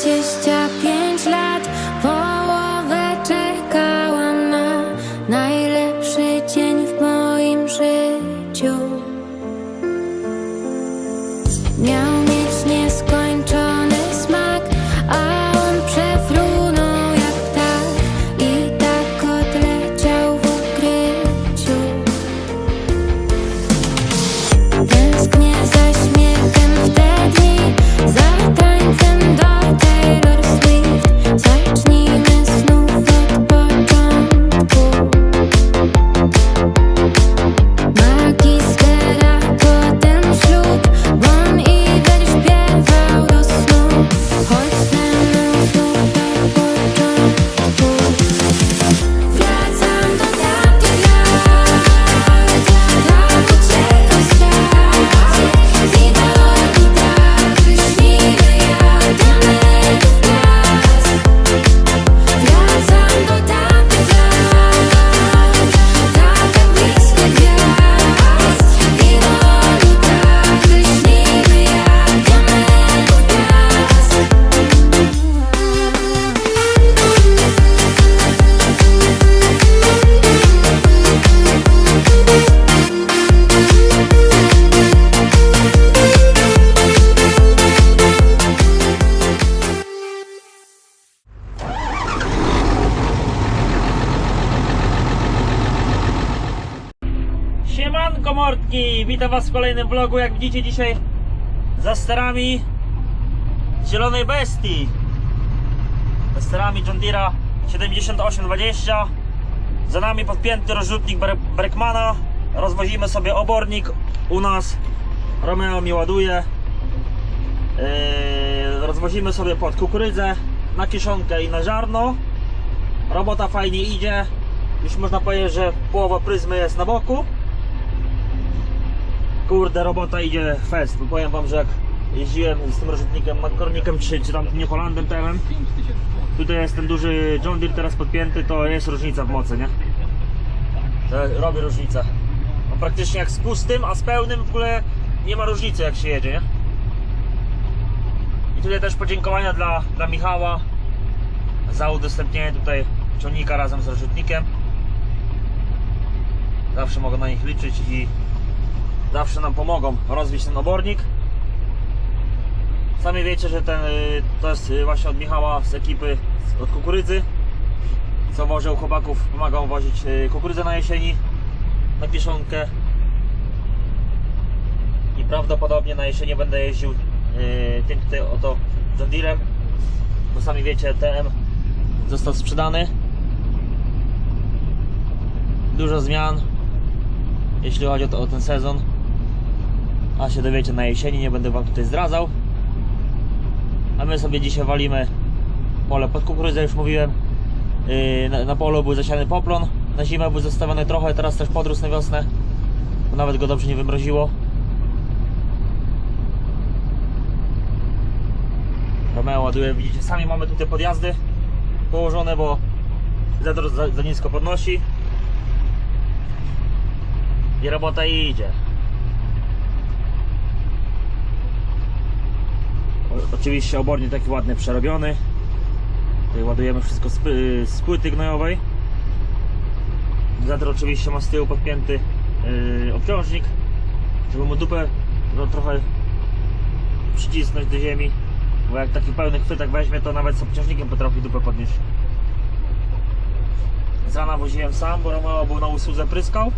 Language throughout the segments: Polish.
just talking. Mordki! Witam was w kolejnym vlogu. Jak widzicie dzisiaj za sterami zielonej bestii. Za sterami John Deere'a 7820. Za nami podpięty rozrzutnik Berkmana. Rozwozimy sobie obornik u nas. Romeo mi ładuje. Yy, rozwozimy sobie pod kukurydzę, na kiszonkę i na ziarno. Robota fajnie idzie. Już można powiedzieć, że połowa pryzmy jest na boku. Kurde, robota idzie fest, bo powiem wam, że jak jeździłem z tym rozrzutnikiem McCormickiem czy, czy tam New Hollandem terem, tutaj jest ten duży John Deere teraz podpięty, to jest różnica w mocy, nie? To robi różnicę. On praktycznie jak z pustym, a z pełnym w ogóle nie ma różnicy jak się jedzie, nie? I tutaj też podziękowania dla, dla Michała za udostępnienie tutaj ciągnika razem z rozrzutnikiem. Zawsze mogę na nich liczyć i zawsze nam pomogą rozbić ten obornik. Sami wiecie, że ten, y, to jest y, właśnie od Michała z ekipy od kukurydzy. Co wożę u chłopaków, pomagał wozić y, kukurydzę na jesieni, na kiszonkę. I prawdopodobnie na jesieni będę jeździł tym tutaj oto John Deere'em. Bo sami wiecie, TM został sprzedany. Dużo zmian, jeśli chodzi o, to, o ten sezon. A się dowiecie na jesieni, nie będę wam tutaj zdradzał. A my sobie dzisiaj walimy pole pod kukurydzę, już mówiłem. Yy, na, polu był zasiany poplon, na zimę był zostawiony trochę, teraz też podrósł na wiosnę. Nawet go dobrze nie wymroziło. Romeo ładuje, widzicie, sami mamy tutaj podjazdy położone, bo za, za, za nisko podnosi. I robota idzie. Oczywiście obornik taki ładny, przerobiony. Tutaj ładujemy wszystko z, z płyty gnojowej. Zadr oczywiście ma z tyłu podpięty yy, obciążnik, żeby mu dupę no, trochę przycisnąć do ziemi. Bo jak taki pełny chwytak weźmie, to nawet z obciążnikiem potrafi dupę podnieść. Z rana woziłem sam, bo Romeo był na usłudze pryskał.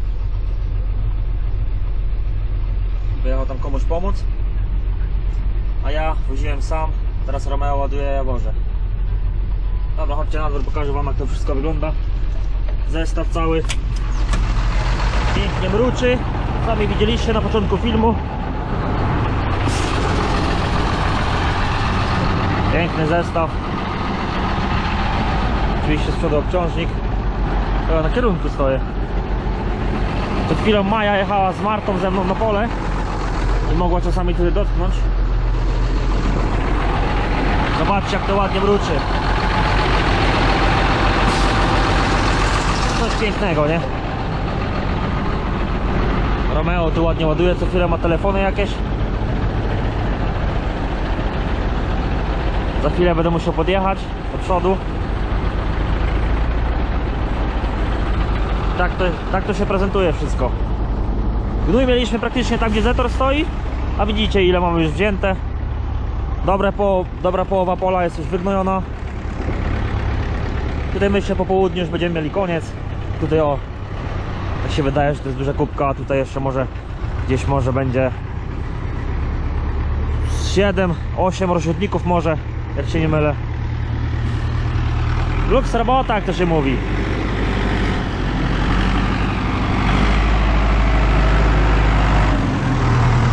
Wyjechał tam komuś pomóc. A ja woziłem sam. Teraz Romeo ładuje, ja wożę. Dobra, chodźcie na dwór, pokażę wam jak to wszystko wygląda. Zestaw cały. Pięknie mruczy. Sami widzieliście na początku filmu. Piękny zestaw. Oczywiście z przodu obciążnik. Ja na kierunku stoję. Przed chwilą Maja jechała z Martą ze mną na pole i mogła czasami tutaj dotknąć. Zobaczcie jak to ładnie mruczy. Coś pięknego, nie? Romeo tu ładnie ładuje, co chwilę ma telefony jakieś. Za chwilę będę musiał podjechać do przodu. Tak to, tak to się prezentuje wszystko. Gnój mieliśmy praktycznie tam, gdzie Zetor stoi, a widzicie ile mamy już wzięte. Dobre po, dobra połowa pola jest już wygnojona. Tutaj myślę po południu już będziemy mieli koniec. Tutaj o, tak się wydaje, że to jest duża kubka, a tutaj jeszcze może gdzieś może będzie 7, 8 rozrzutników może, jak się nie mylę. Luks robota, jak to się mówi.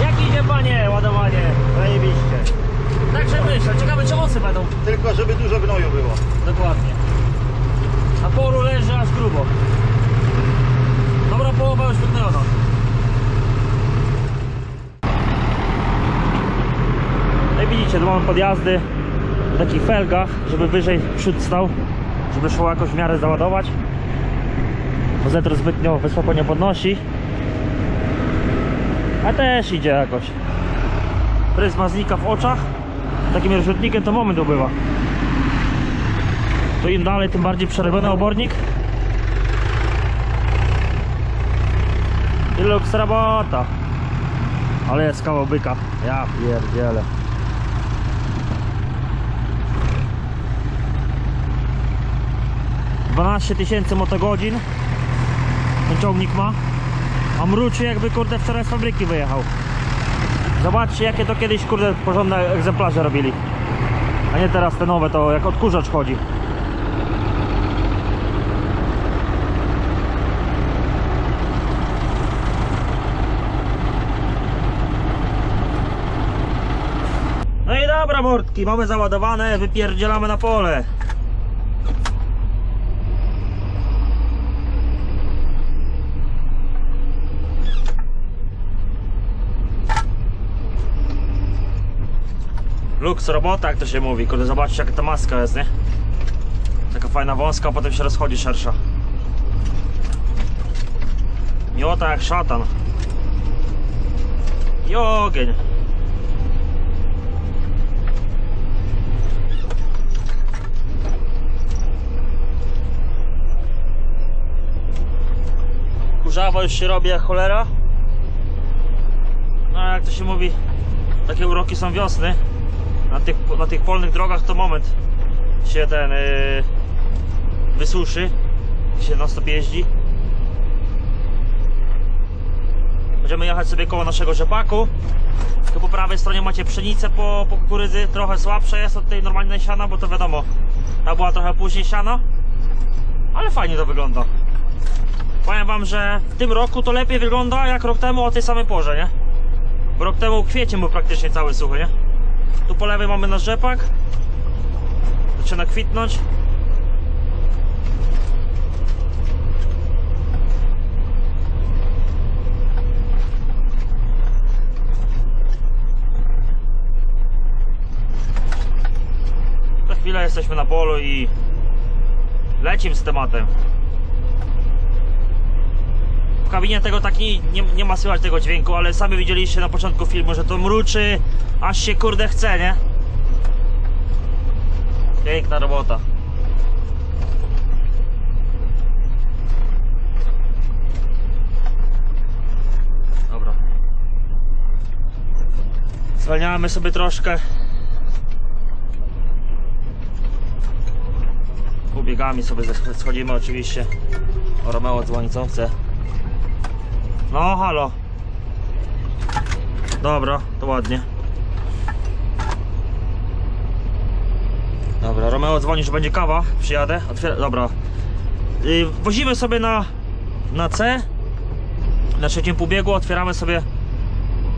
Jak idzie panie ładowanie? Zajebiście. Także myślę, ciekawe czy osy będą. Tylko żeby dużo gnoju było. Dokładnie. Na polu leży aż grubo. Dobra połowa już wygnojona. No i widzicie, tu mamy podjazdy w takich felgach, żeby wyżej przód stał, żeby szło jakoś w miarę załadować. Bo Zetro zbytnio wysoko nie podnosi. A też idzie jakoś. Pryzma znika w oczach. Takim rozrzutnikiem to moment ubywa. To im dalej, tym bardziej przerobiony obornik. I luks robota. Ale jest kawał byka. Ja pierdzielę. Dwanaście tysięcy motogodzin ten ciągnik ma. A mruczy jakby kurde wczoraj z fabryki wyjechał. Zobaczcie jakie to kiedyś kurde porządne egzemplarze robili. A nie teraz te nowe to jak odkurzacz chodzi. No i dobra mordki, mamy załadowane, wypierdzielamy na pole. Luks robota, jak to się mówi. Kurde, zobaczcie jaka ta maska jest, nie? Taka fajna wąska, a potem się rozchodzi szersza. Miota jak szatan. I ogień. Kurzawa już się robi jak cholera. No jak to się mówi, takie uroki są wiosny. Na tych, na tych polnych drogach to moment się ten yy, wysuszy, się na stop jeździ. Będziemy jechać sobie koło naszego rzepaku. Tu po prawej stronie macie pszenicę po, po kukurydzy, trochę słabsza jest od tej normalnej siana, bo to wiadomo, ta była trochę później siana, ale fajnie to wygląda. Powiem wam, że w tym roku to lepiej wygląda jak rok temu o tej samej porze, nie? Bo rok temu kwiecień był praktycznie cały suchy, nie? Tu po lewej mamy nasz rzepak. Zaczyna kwitnąć. Za chwilę jesteśmy na polu i lecimy z tematem. W kabinie tego tak nie, nie, nie ma słychać tego dźwięku, ale sami widzieliście na początku filmu, że to mruczy, aż się kurde chce, nie? Piękna robota. Dobra. Zwalniamy sobie troszkę. Ubiegami sobie schodzimy oczywiście. O Romeo dzwoni co chce. No halo. Dobra, to ładnie. Dobra, Romeo dzwoni, że będzie kawa. Przyjadę. Otwiera... Dobra. Yy, wozimy sobie na, na C. Na trzecim półbiegu otwieramy sobie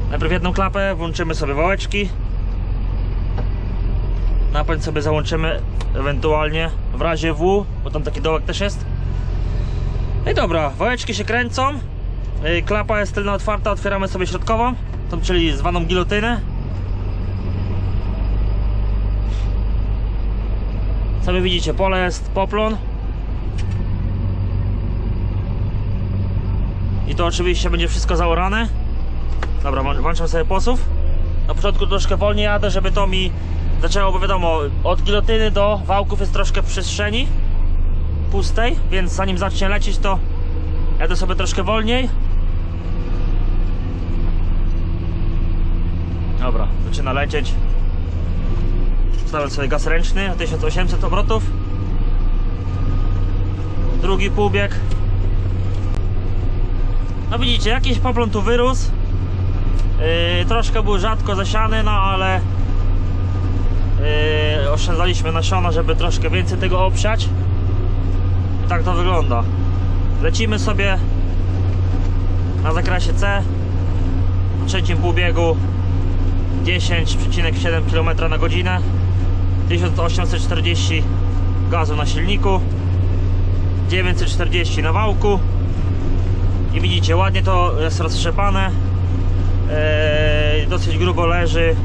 najpierw jedną klapę, włączymy sobie wałeczki. Napęd sobie załączymy ewentualnie w razie W, bo tam taki dołek też jest. No i dobra, wałeczki się kręcą. Yy, Klapa jest tylna otwarta, otwieramy sobie środkową, tą, czyli zwaną gilotynę. Sami widzicie, pole jest poplon. I to oczywiście będzie wszystko zaorane. Dobra, włą- włączam sobie posuw. Na początku troszkę wolniej jadę, żeby to mi zaczęło, bo wiadomo, od gilotyny do wałków jest troszkę przestrzeni pustej, więc zanim zacznie lecieć, to jadę sobie troszkę wolniej. Dobra, zaczyna lecieć. Wstawiam sobie gaz ręczny, 1800 obrotów. Drugi półbieg. No widzicie, jakiś poplon tu wyrósł. Yy, troszkę był rzadko zasiany, no ale yy, oszczędzaliśmy nasiona, żeby troszkę więcej tego obsiać. I tak to wygląda. Lecimy sobie na zakresie C w trzecim półbiegu 10,7 km na godzinę 1840 gazu na silniku 940 na wałku. I widzicie ładnie to jest roztrzepane. Eee, dosyć grubo leży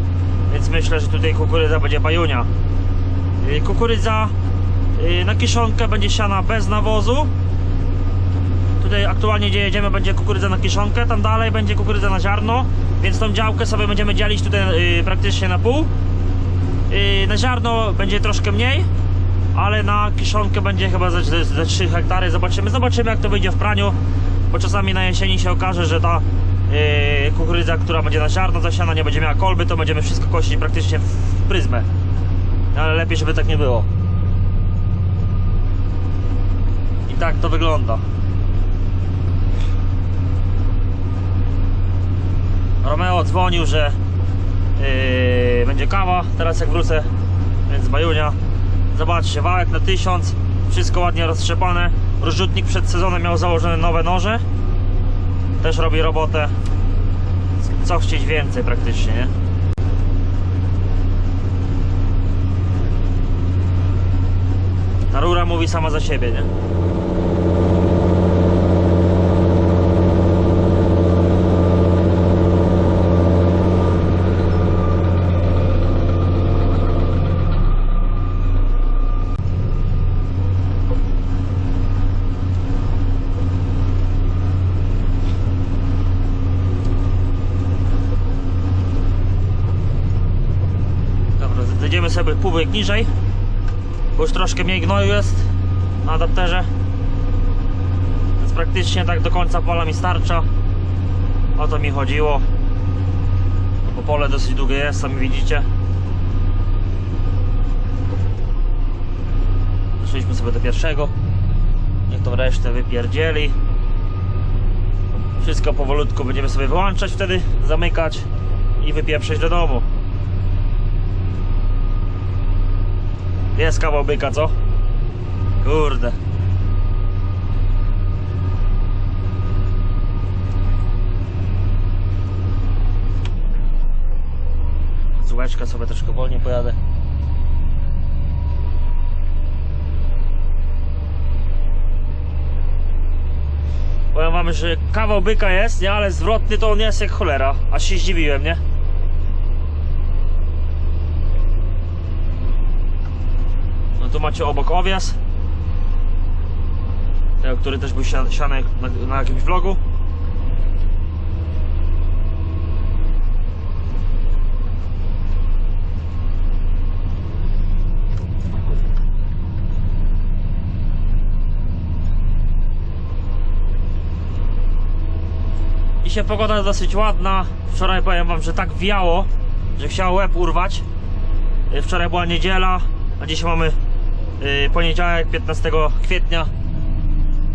więc myślę, że tutaj kukurydza będzie bajunia. Eee, kukurydza eee, na kiszonkę będzie siana bez nawozu. Tutaj aktualnie gdzie jedziemy będzie kukurydza na kiszonkę, tam dalej będzie kukurydza na ziarno, więc tą działkę sobie będziemy dzielić tutaj y, praktycznie na pół. Y, na ziarno będzie troszkę mniej, ale na kiszonkę będzie chyba ze, ze, ze 3 hektary. Zobaczymy, zobaczymy jak to wyjdzie w praniu, bo czasami na jesieni się okaże, że ta y, kukurydza, która będzie na ziarno zasiana, nie będzie miała kolby, to będziemy wszystko kosić praktycznie w pryzmę. Ale lepiej, żeby tak nie było. I tak to wygląda. Romeo dzwonił, że yy, będzie kawa, teraz jak wrócę, więc bajunia. Zobaczcie, wałek na 1000, wszystko ładnie roztrzepane. Rozrzutnik przed sezonem miał założone nowe noże. Też robi robotę. Co chcieć więcej praktycznie, nie? Ta rura mówi sama za siebie, nie? Dobra, zejdziemy sobie półek niżej, bo już troszkę mniej gnoju jest na adapterze. Więc praktycznie tak do końca pola mi starcza. O to mi chodziło. Bo pole dosyć długie jest, sami widzicie. Doszliśmy sobie do pierwszego. Niech tą resztę wypierdzieli. Wszystko powolutku będziemy sobie wyłączać wtedy, zamykać i wypieprzeć do domu. Jest kawał byka, co? Kurde. Złeczka sobie troszkę wolniej pojadę. Powiem wam, że kawał byka jest, nie? Ale zwrotny to on jest jak cholera. Aż się zdziwiłem, nie? Tu macie obok owias. Tego, który też był sia- siany na, na jakimś vlogu. Dzisiaj pogoda jest dosyć ładna. Wczoraj powiem wam, że tak wiało, że chciało łeb urwać. Y, Wczoraj była niedziela, a dzisiaj mamy poniedziałek 15 kwietnia.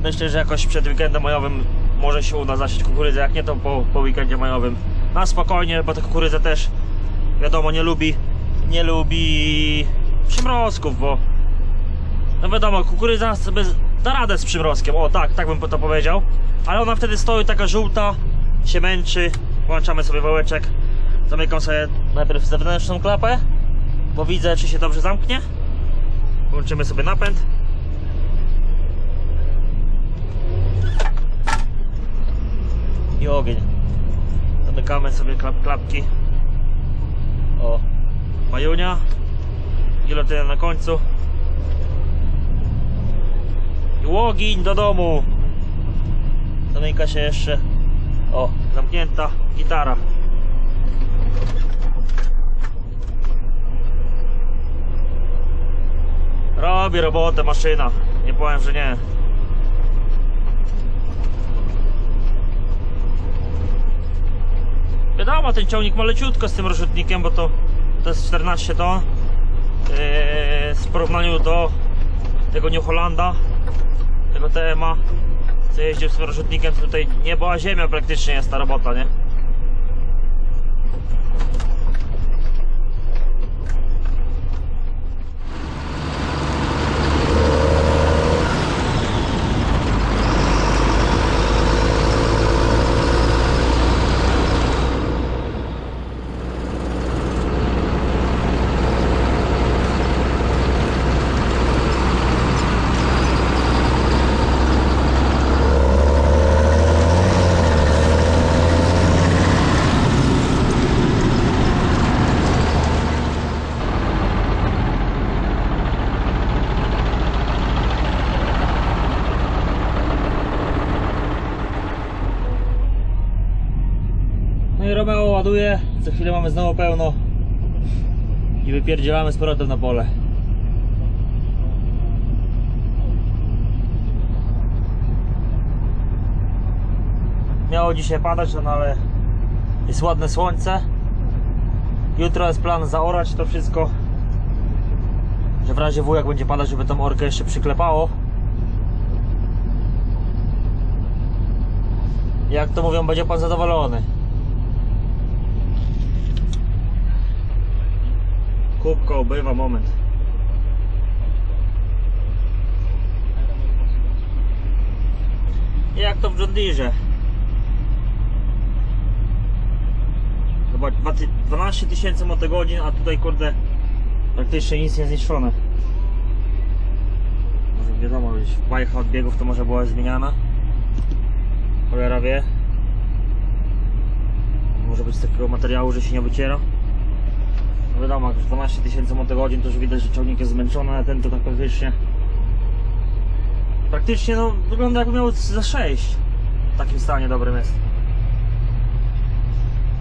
Myślę, że jakoś przed weekendem majowym może się uda zasiać kukurydzę, jak nie to po, po weekendzie majowym. Na spokojnie, bo ta kukurydza też wiadomo nie lubi nie lubi przymrozków, bo no wiadomo, kukurydza sobie da radę z przymrozkiem, o tak, tak bym to powiedział. Ale ona wtedy stoi taka żółta, się męczy. Włączamy sobie wałeczek. Zamykam sobie najpierw zewnętrzną klapę, bo widzę, czy się dobrze zamknie. Włączymy sobie napęd. I ogień. Zamykamy sobie klap, klapki. O, majunia. Gilotyna na końcu. I ogień do domu. Zamyka się jeszcze. O, zamknięta gitara. Robi robotę maszyna. Nie powiem, że nie. Wiadomo, ten ciągnik ma leciutko z tym rozrzutnikiem, bo to, to jest 14 ton. Yy, w porównaniu do tego New Hollanda, tego TMA, co jeździł z tym rozrzutnikiem, tutaj niebo a ziemia praktycznie jest ta robota, nie? No i Romeo ładuje, za chwilę mamy znowu pełno i wypierdzielamy z powrotem na pole. Miało dzisiaj padać, no ale jest ładne słońce. Jutro jest plan zaorać to wszystko, że w razie W jak będzie padać, żeby tą orkę jeszcze przyklepało. Jak to mówią, będzie pan zadowolony. Kubka obywa moment. Jak to w John Deere? Zobacz, dwa ty- 12 tysięcy motogodzin, a tutaj kurde praktycznie nic nie zniszczone. Może wiadomo, gdzieś wajcha od biegów to może była zmieniana. Cholera wie. Może być z takiego materiału, że się nie wyciera. Wiadomo, jak już 12 tysięcy motogodzin, to już widać, że ciągnik jest zmęczony, a ten to tak praktycznie... Praktycznie no, wygląda jakby miał za 6. W takim stanie dobrym jest.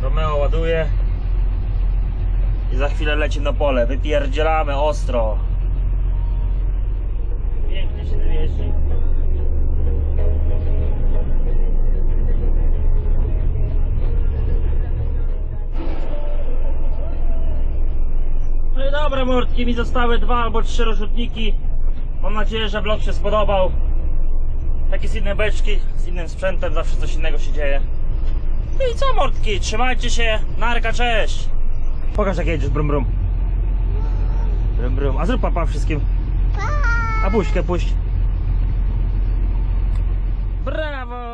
Romeo ładuje. I za chwilę leci na pole. Wypierdzielamy ostro. Pięknie się jeździ. I dobra mordki, mi zostały dwa albo trzy rozrzutniki. Mam nadzieję, że vlog się spodobał. Takie z inne beczki, z innym sprzętem, zawsze coś innego się dzieje. No i co mordki, trzymajcie się, narka, cześć! Pokaż jak jedziesz, brum brum. Brum brum, a zrób papa wszystkim. A buźkę puść. Brawo!